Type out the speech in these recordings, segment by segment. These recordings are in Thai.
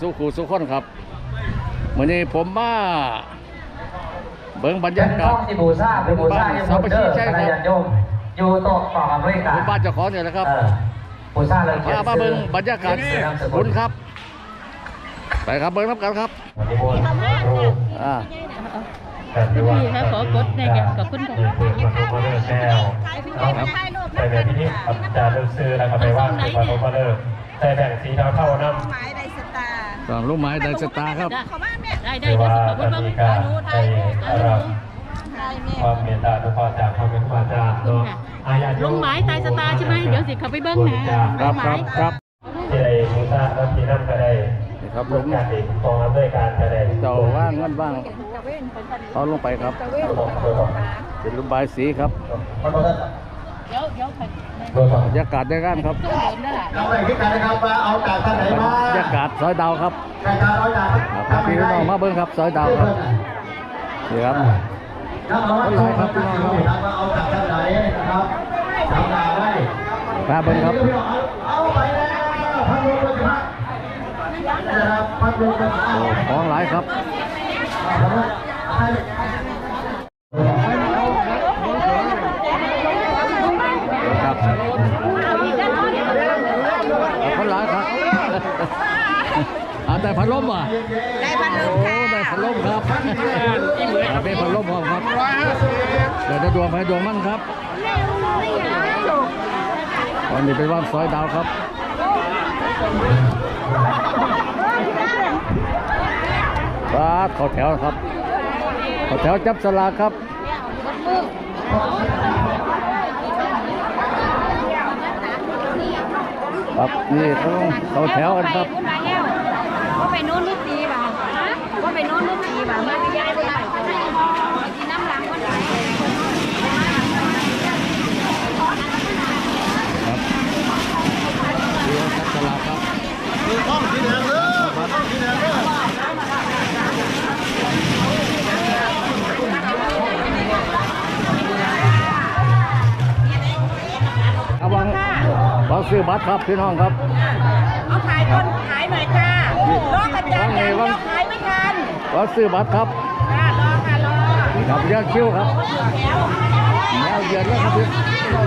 สุขูสุขคนครับวันนี้ผมมาเบิ่งบรรยัยานท้กาอศงที่บูชาเป็นบูชาอยู่บนเด้อคณะญาติโยมอยู่โต๊ะต่อกับด้วยกันผมบ้านเจ้าของเนี่ยนะครับเออบูชาเลยพามาเบิ่งบรรยากาศคุณครับ ไปครับเบิ่งน้ำกันครับวันนี้โบนรูปอ่าพี่ครับขอกดในแกขอบคุณค่ะคือคือคนรูปเบอร์แก้วครับใส่แบบนี้ครับจะเลือกซื้อแล้วก็ไปว่างคือคนรูปเบอร์ใส่แบ่งสีเทาเท่าน้ำหมายใด สตาร์สองลูกไม้ไดสตาร์ครับเขาบ้านแม่ได้ได้คือเดี๋ยวว่าขอบคุณตอนมากนี้ก็ได้รับไทยแม่ความเมตตาทุกข้อจากพ่อแม่ครูอาจารย์เนาะอาญาลงหมายตายสตาร์ใช่ไหมเดี๋ยวสิเขาไปเบิ้งนะครับครับครับที่ใดบูชาแล้วที่นั่นก็ได้นี่ครับผร่วมมกันอีกกองอำนวยการก็ได้เจ้าว่างเงินว่างเอาลงไปครับเป็นลูกบายสีครับเดี๋ยวเดี๋ยวค่ะบรรยากาศในงานครับตู้เดินได้เราไปที่กันนะครับว่าเอาจากท่านไหนมาบรรยากาศซอยดาวครับรายการเอาจากครับพี่น้องมาเบิ่งครับซอยดาวครับนี่ครับถ้าเอาว่าเอาจากท่านไหนครับว่าเอาจากท่านไหนนะครับจำดาวไว้มาเบิ่งครับเอาไปแล้วพัดลมไปพัดนะครับพัดลมไปพัดโอ้ของหลายครับครับเอาคนหลายครับ เอาแต่พัดลมอะได้พันลโอ้มค่ะได้พัดลมครับเอาเป็นพัดลมครับเดี๋ยวจะดวงให้ดวงมั่นครับวันนี้เป็นวันซอยดาวครับว้าเขาแถวครับเขาแถวจับสลากครับ ครับนี่เขาเขาแถวกันครับไปนู้นนุตีบ่ ครับพี่น้องครับ เอาขายคนขายหน่อยค่ะรอกระจายอย่างเดียวขายไม่ทันวางซื้อบัตรครับค่ะรอค่ะรอนี่ครับเรียกคิวครับแนวเยือนแล้วครับพี่ขา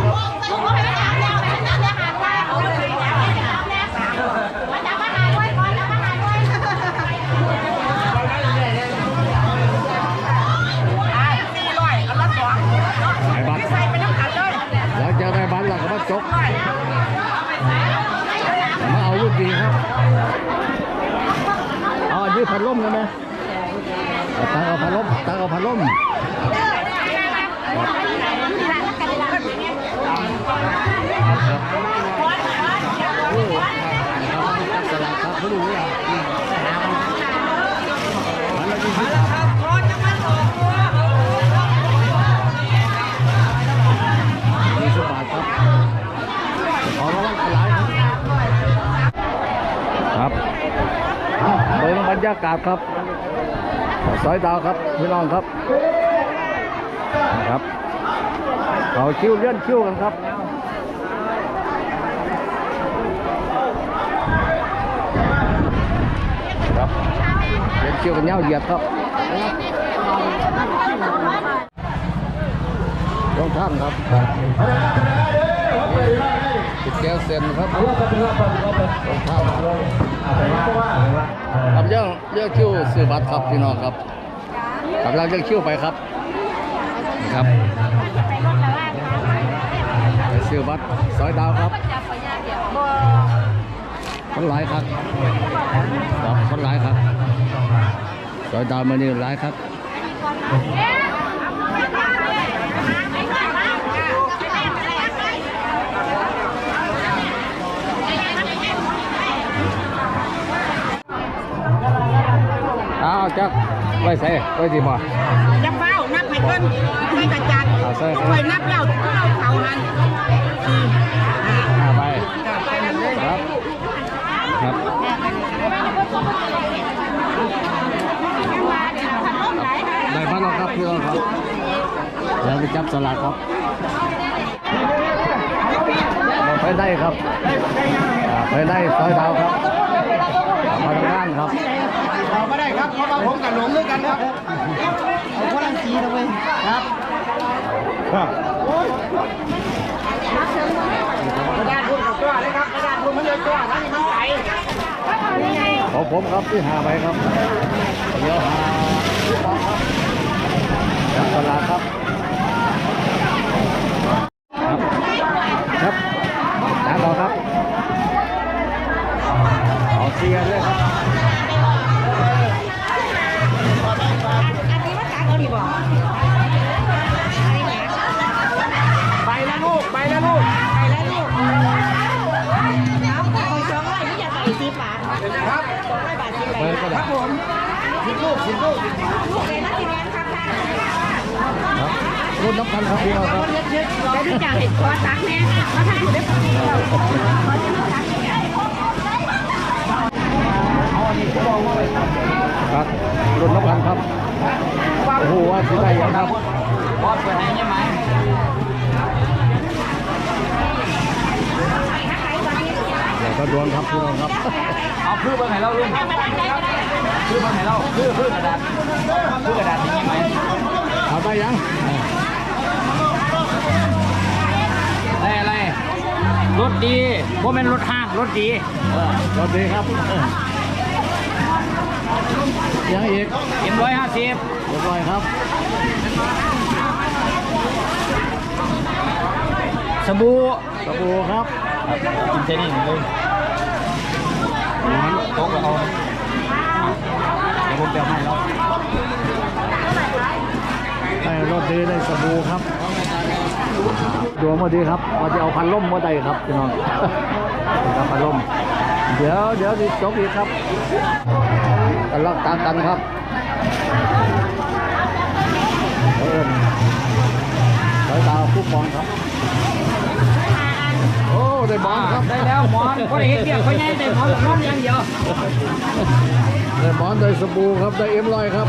ยบัตรหลังจากไดีครับเอยืดพัดลมได้ไหมเอาตักเอาพัดลมตักเอาพัดลม ยากาศครับสอยดาวครับพี่น้องครับครับเขาคิวเลื่อนคิวกันครับครับเป็นเกี่ยวกับเหย้าเหยียดครับรองท่านครับ ติดแก้วเซนครับรองท่านครับเรื่องเรื่องคิวซื้อบัตรครับพี่น้องครับกำลังเรื่องคิวไปครับนี่ครับไปซื้อบัตรซอยดาวครับคนหลายครับครับคนหลายครับซอยดาวมานี่หลายครับ อ้าวจักไว้ใส่ไว้ดีบ่จะเฝ้านับให้เพิ่นให้กระจัดอ่าใส่คคอยนับแล้วเอาเขาหันห้าใบครับครับได้พันแล้วครับพี่น้องครับแล้วไปจับสลากครับไปได้ครับอ่าไปได้ซอยดาวครับอ่าพันทำงานครับ เราไม่ได้ครับเพราะว่าผมกับหลงด้วยกันครับเอาคนละสีนะเว้ยครับครับกระดาษพุ่งกับตัวเลยครับกระดาษพุ่งมันเลยตัวนั่นมันใสของผมครับที่หาไปครับเดี๋ยวหา น้องครับแต่ที่จะเห็นคอตักแน่มาทำถูกได้คนเดียวขอที่ลูกตักเนี่ยครับรุ่นน้ำกันครับ โอ้โหว่าสิได้ยังครับเดี๋ยวก็ดวงครับพี่น้องครับ เอาพืชมาให้เราลุงพืชมาให้เราพืชพืชกระดาษพืชกระดาษอย่างนี้ไหมเอาได้ยัง รถดีเพราะเป็นรถห้างรถดีเออสวัสดีครับเออยังอีกเอ็มร้อยห้าสิบเรียบร้อยครับ สบู่สบู่ครับกินเจนี่เลยโต๊ะก็เอาเดี๋ยวผมเติมให้แล้ว ได้รถดีได้สบู่ครับดวงมาดีครับว่าจะเอาพันล่มมาได้ครับพี่น้องครับพันล่ม เดี๋ยวเดี๋ยวสิจบอีกครับกันลักตามกันครับเอิญสายตาผู้ปองครับ โอ้ได้บอลครับ ได้แล้วหมอนก็ได้เห็นเดียวเขาใหญ่แต่หมอนร้อนอย่างเดียวได้บอลได้สบู่ครับได้เอ็มลอยครับ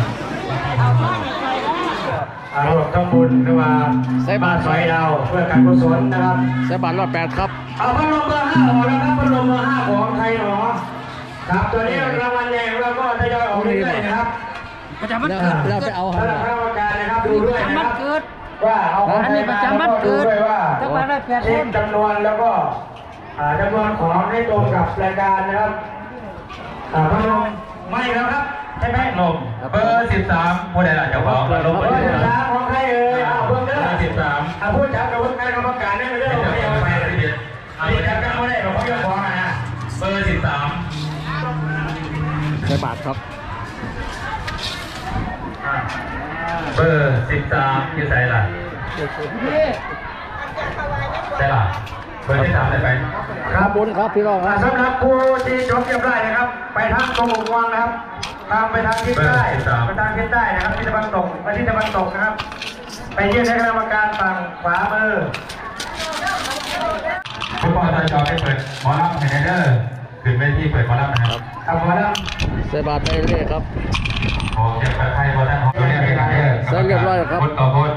อารมณ์ทำบุญหรือว่าใส่บาตรสอยดาวเพื่อการกุศลนะครับใส่บาทรอดแปดครับเอาพัดลมเบอร์ห้าออกแล้วครับพัดลมเบอร์ห้าของไทยหนอครับตัวนี้รางวัลใหญ่ของเราก็ทยอยออกเรื่อยๆนะครับประจำวันแล้วเกิดแล้วไปเอาสำหรับคณะกรรมการนะครับดูด้วยนะควัรันบเกิดว่าเอาของอันนี้ประจำวันเกิดด้วยว่าจังหวัดละแปดเช็คจำนวนแล้วก็อ่าจำนวนของให้ตรงกับรายการนะครับอ่าพัดลมไม่แล้วครับ ใช่ไหมลมเบอร์สิบสามผู้ใดล่ะเจ้าของพัดลมเบอร์สิบสามของใครเอ่ยอ่าเบอร์เด้อสิบสามอ่าผู้จัดกับผู้การกรรมการได้ไหมเด้อไม่เอาไปเลยเด็ดอันนี้จัดกันไม่ได้ของเขาเจ้าของนะเบอร์สิบสามใส่บาทครับเบอร์สิบสามยี่ใส่ล่ะใส่ล่ะเบอร์ที่สามได้ไปครับบุญครับพี่น้องคอ่ารับสำหรับผู้ที่จบเรียบร้อยนะครับ ไปทางตรงวงนะครับ ทางไปทางทิศใต้ไปทางทิศใต้นะครับทิศตะวันตกไปทิศตะวันตกนะครับ ไปยื่นให้คณะกรรมการฝั่งขวามือคุณปอตจอให้เปิดหมอลำไฮเดอร์ขึ้นเวทีเปิดหมอลำนะครับครับหมอลำใส่บาทไปเรื่อยครับโอเคเปิดไทยหมอลำของตัวนี้ไม่ได้เสร็จเรียบร้อยครับคนต่อคน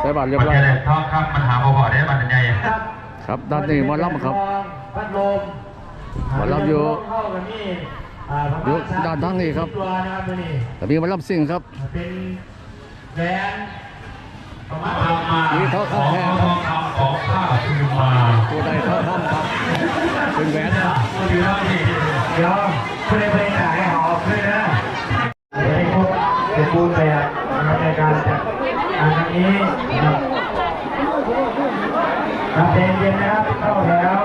ใส่บาทเรียบมันร้อยจะคได้รับท่องคำมันหาพอๆได้มันใหญ่ครับด้านนี้หมอลำครับพัดลมหมอลำอยู่เข้ากันนี่ อ่าอยู่ด้านทางนี้ครับตัวนะครับตัวนี้แต่มีหมอลำซิ่งครับเป็นแหวนนี่เขาเข้าแพงครับทำของข้าคือมาตัวใดเขาถ้ำครับเป็นแหวนครับเดี๋ยวเดี๋ยวเพื่อนเพื่อนขายให้หอเพื่อนนะเดี๋ยวให้ครบเป็นบูธแบบนะครับในการจัดงานครั้งนี้นะครับครับเย็นๆนะครับเข้าแล้ว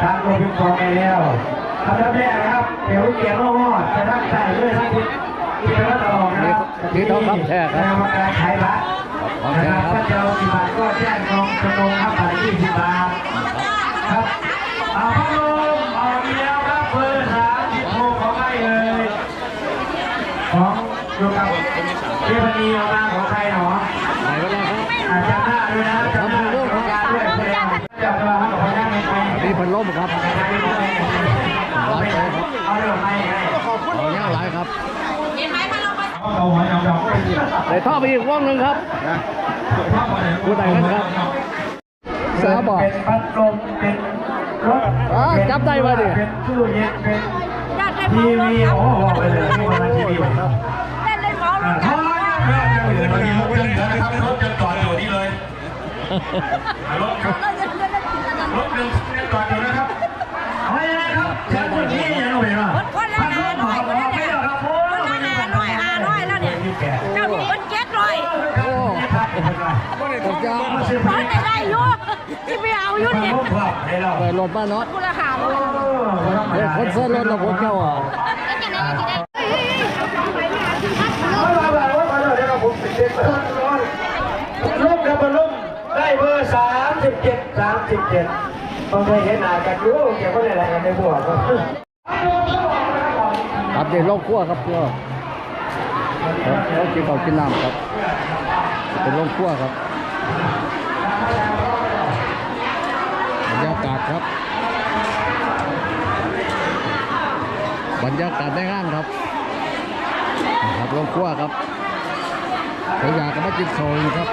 ทางโรงพิมพ์กองไปแล้ว ทำแล้วแรกนะครับเดี๋ยวเกียร์โลหอดจะทักใส่ด้วยทั้งทิศที่เป็นวัดตลอดนะครับนี่ต้องคำแท้ครับกรรมการขายบัตรของนะแท้ครับครับถ้าจะเอากี่บาทก็แจ้งกองจำนงครับบาทละยี่สิบบาทครับเอาพัดลมเอาเดียวครับเบอร์สามสิบหกของใครเอ่ยของอยู่กับเทพนีเอามาของใครหนอไหนก็ได้ครับอาจารย์หน้าด้วยนะจำหน้าด้วยของการด้วยเพื่อนจับตัวครับของย่างในไทยมีพันลมครับ เอาเรื่องของใครให้เอาย่างหลายครับเอาหัวดำดำได้ท่อไปอีกว่องหนึ่งครับผู้ใดกันครับสาบอกเป็นพัดลมเป็นรถอ๋อจับได้ปะเนี่ยเป็นตู้เย็นเป็นอยากได้ทีวีโอ้โหไปเลยที่มาทีวีครับเล่นเล่นบอลอ่าท้อแม่จะเหลือทีวีเหลือนะครับรถจะจอดอยู่นี่เลยรถครับเราจะเล่นเล่นกินกันรถหนึ่งจอดอยู่นะครับเอา ไว้เลยครับเชิญคนที่ยังไม่มาคนละหาหน่อยคนละหาคนละหาหน่อยหาหน่อยแล้วเนี่ยเจ้าพี่คนเจ็ดหน่อยโอ้ผมจะตอนจะได้อยู่ที่ไม่เอาอยู่เนี่ยไปรถบ้านเนาะคนละหาหน่อยเดี๋ยวคนเสื้อรถเราผมเจ้าอะจะได้จะได้ลูกครับลูกได้เบอร์สามสิบเจ็ดสามสิบเจ็ด ต้องเคยเห็นหน้ากันอยู่เกี่ยวกับอะไรกันในบัวครับครับเดี๋ยวลงขั้วครับขั้วครับแล้วกินข้าวกินน้ำครับ เป็นลงขั้วครับบรรยากาศครับ บรรยากาศได้งานครับครับลงขั้วครับเดี๋ยวอยากจะมากินโซนครับ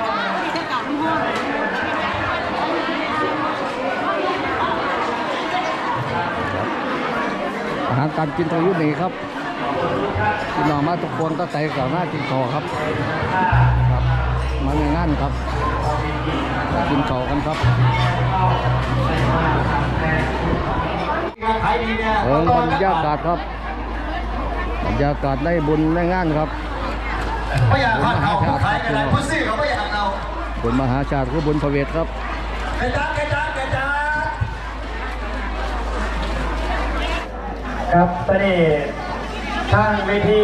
าหารการกินตรงยุคนี้ครับพี่น้องมาทุกคนตั้งใจกับหน้ากินข้าวครับครับมาในงานครับ กินข้าวกันครับขายดีเนี่ยเออบรรยากาศครับบรรยากาศได้บุญได้งานครับไม่อยากขาดเขาผู้ขายอะไรผู้ซื้อเขาไม่อยากเราบุญมหาชาติคือบุญพระเวทครับกระจัดกระจัดกระจัด ครับตอนนี้ทางเวที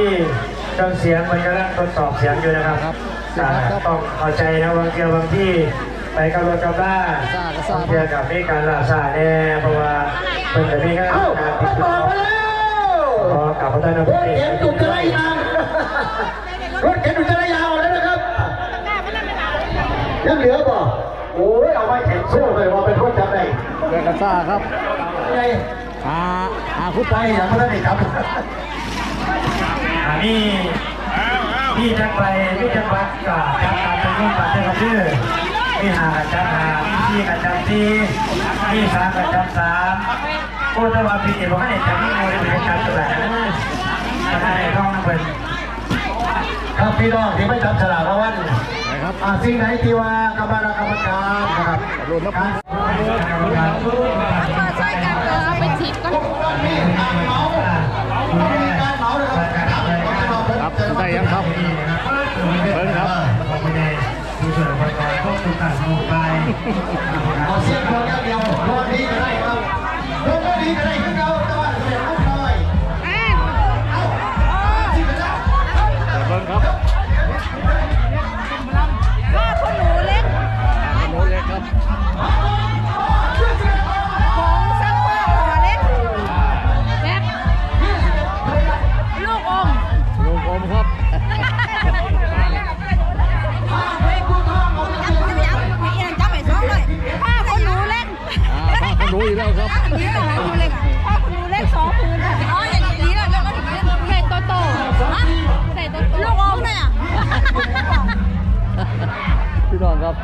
เครื่องเสียงมันกำลังทดสอบเสียงอยู่นะครับครับอ่าต้องเข้าใจนะบางเทีบางที่ไปกับรถกับล่าซ่าก็ซ่าบางเทีกับมีการล่าซาแน่เพราะว่าเป็นแต่มีการการติดต่อขอกลับมาได้นะรพี่ถเข็นดุจระยางรถเข็นดุจระยางหมดแล้วนะครับยังเหลือป่ะโอ้ยเอาไว้เข็นเชื่อเลยว่าเป็นรถจับได้เด็กกระซ่าครับไง หาหาคุปไปอย่างไม่ได้ครับอันนี้พี่จะไปพี่จะวัดกับจับตามเป็นรูปแบบที่เขาชื่อพี่หากับจับหาพี่กับจับซีพี่สามกับจับสามพูดแต่ว่าพี่เอ๋บอกให้จับนี่เลยเป็นจับตัวไหนจะได้ต้องเป็นครับพี่น้องที่ไม่จับฉลากรางวัลนะครับอ่าสิ่งไหนที่ว่ากรรมการกรรมการนะครับรวมนับการ มาใส่กันเออไปฉีดก็มีการเหมามีการเหมานะครับครับได้ยังครับเบิ้งครับไม่ได้ดูส่วนประกอบควบคุมการลงไปเอาเสียงคนอย่างเดียวรถดีก็ได้ครับรถดีก็ได้ขึ้นเรา พี่น้องครับ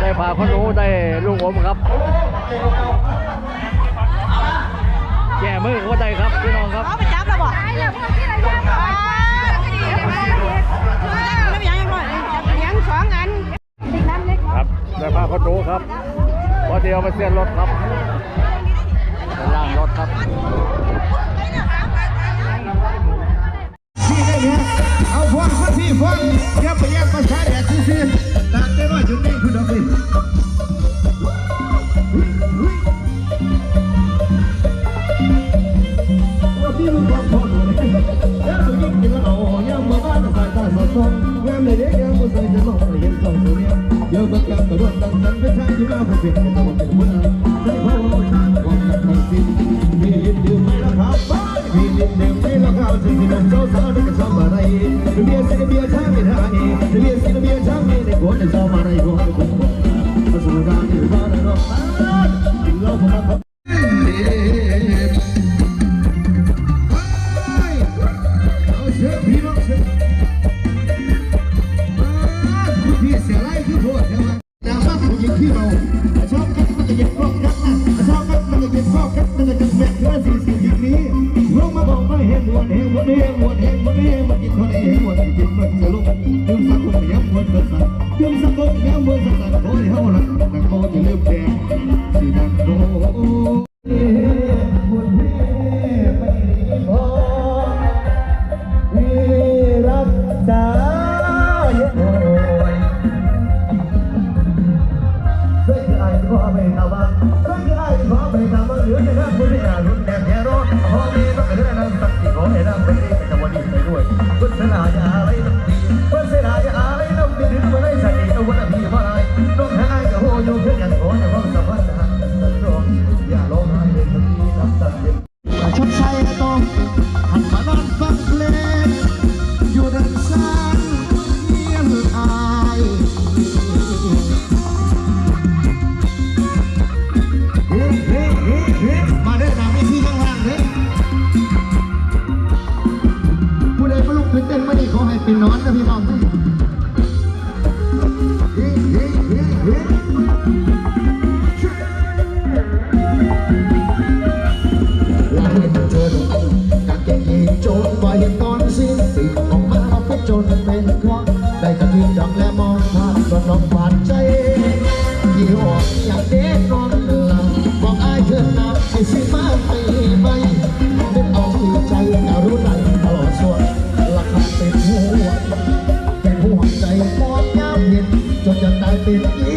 ได้พาขนุได้ลูกอมครับ แก่มือก็ได้ครับพี่น้องครับเอาไปจับแล้วบ่ได้แล้วพวกที่ระยองอ๋อก็ดีเลยไหมแล้วยังยังหน่อยยังสองอันเด็กน้ำเล็กครับได้พาขนุครับพอเดียวไปเสียนรถครับไปล่างรถครับ เนี่ยเอาพวงมาพี่พวงอย่าไปแย่งประชาแดดซื่อๆดักได้น้อยจุดนี้คุณดอกดิพี่มึงบอกพ่อหนูเลยยังสุยิ่งกินแล้วเอายังมาบ้านสายตาสอดส่องแง้มเลยเด็กยังมุสลิมจะมองเห็นสองตัวเนี้ยเยอะบักระโดดดังสันเป็นชายที่มาเพื่อเป็นตัวเป็นคน เก็ต้องหวานใจยี่ห้ออยากเด็กนอนเหนือบอกอายเธอนับที่สิมาไปไปเด็กเอาคือใจอารู้ไหนตลอดส่วนราคาเป็นหัวเป็นหัวใจมอดงามเห็นจนจะตายเป็น